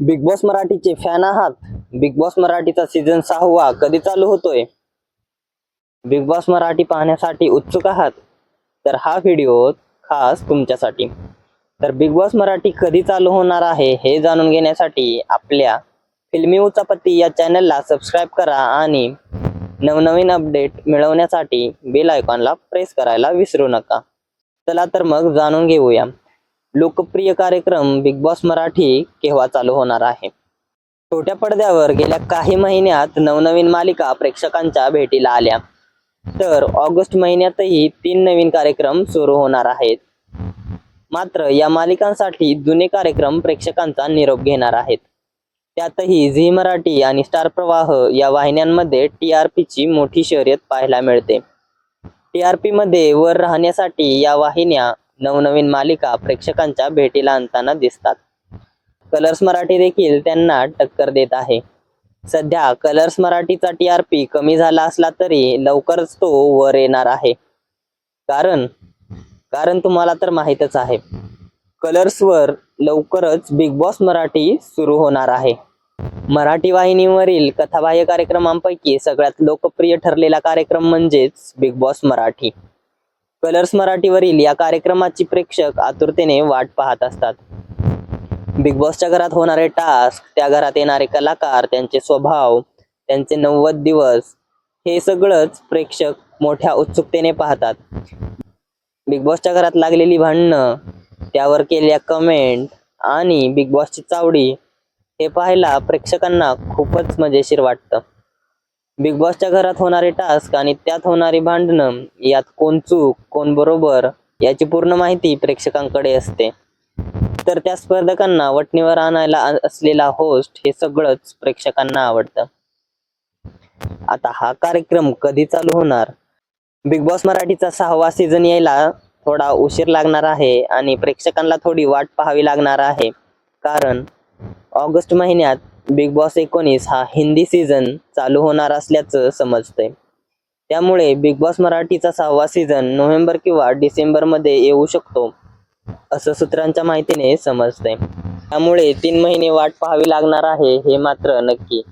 Big Boss मराठीचे fan आहात. Bigg Boss मराठीचा सीझन सहावा कधी चालू होतोय? बिग बॉस मराठी पाहण्यासाठी उत्सुक आहात? तर हा व्हिडिओ खास तुमच्यासाठी. तर बिग बॉस मराठी कधी चालू होणार आहे हे जाणून घेण्यासाठी आपल्या फिल्मी उचापती या चॅनलला सबस्क्राईब करा आणि नवनवीन अपडेट मिळवण्यासाठी बेल आयकॉनला प्रेस करायला विसरू नका. चला तर मग जाणून घेऊया. लोकप्रिय कार्यक्रम बिग बॉस मराठी केव्हा चालू होणार आहे? छोट्या पडद्यावर गेल्या काही महिन्यात नवनवीन मालिका प्रेक्षकांच्या भेटीला आल्या. तर ऑगस्ट महिन्यातही तीन नवीन कार्यक्रम सुरू होणार आहेत. मात्र या मालिकांसाठी जुने कार्यक्रम प्रेक्षकांचा निरोप घेणार आहेत. त्यातही झी मराठी आणि स्टार प्रवाह या वाहिन्यांमध्ये टी आर पीची मोठी शर्यत पाहायला मिळते. टी आर पी मध्ये वर राहण्यासाठी या वाहिन्या नवनवीन मालिका प्रेक्षकांच्या भेटीला आणताना दिसतात. कलर्स मराठी देखील त्यांना टक्कर देत आहे. सध्या कलर्स मराठीचा टी आर पी कमी झाला असला तरी लवकरच तो वर येणार आहे. कारण कारण तुम्हाला तर माहीतच आहे. कलर्सवर लवकरच बिग बॉस मराठी सुरू होणार आहे. मराठी वाहिनीवरील कथाबाह्य कार्यक्रमांपैकी सगळ्यात लोकप्रिय ठरलेला कार्यक्रम म्हणजेच बिग बॉस मराठी. कलर्स मराठीवरील या कार्यक्रमाची प्रेक्षक आतुरतेने वाट पाहत असतात. बिग बॉसच्या घरात होणारे टास्क त्या घरात येणारे कलाकार त्यांचे स्वभाव त्यांचे नव्वद दिवस हे सगळंच प्रेक्षक मोठ्या उत्सुकतेने पाहतात. बिग बॉसच्या घरात लागलेली भांडणं त्यावर केलेल्या कमेंट आणि बिग बॉसची चावडी हे पाहायला प्रेक्षकांना खूपच मजेशीर वाटतं. बिग बॉसच्या घरात होणारे टास्क आणि त्यात होणारी भांडणं यात कोण चूक कोण बरोबर याची पूर्ण माहिती प्रेक्षकांकडे असते. तर त्या स्पर्धकांना वटणीवर आणायला असलेला होस्ट हे सगळंच प्रेक्षकांना आवडतं. आता हा कार्यक्रम कधी चालू होणार? बिग बॉस मराठीचा सहावा सीझन यायला थोडा उशीर लागणार आहे आणि प्रेक्षकांना थोडी वाट पाहावी लागणार आहे. कारण ऑगस्ट महिन्यात बिग बॉस एकोणीस हा हिंदी सीझन चालू होणार असल्याचं समजतंय. त्यामुळे बिग बॉस मराठीचा सहावा सीझन नोव्हेंबर किंवा डिसेंबरमध्ये येऊ शकतो असं सूत्रांच्या माहितीने समजतंय. त्यामुळे तीन महिने वाट पाहावी लागणार आहे हे मात्र नक्की.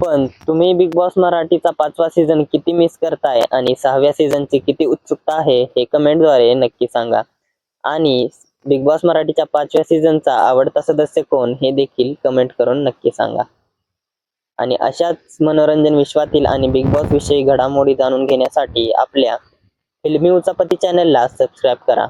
पण तुम्ही बिग बॉस मराठीचा पाचवा सीझन किती मिस करताय आणि सहाव्या सीझनची किती उत्सुकता आहे हे कमेंटद्वारे नक्की सांगा. आणि बिग बॉस मराठीच्या पाचव्या सीझनचा आवडता सदस्य कोण हे देखील कमेंट करून नक्की सांगा. आणि अशाच मनोरंजन विश्वातील आणि बिग बॉस विषयी घडामोडी जाणून घेण्यासाठी आपल्या फिल्मी उचापती चॅनलला सबस्क्राईब करा.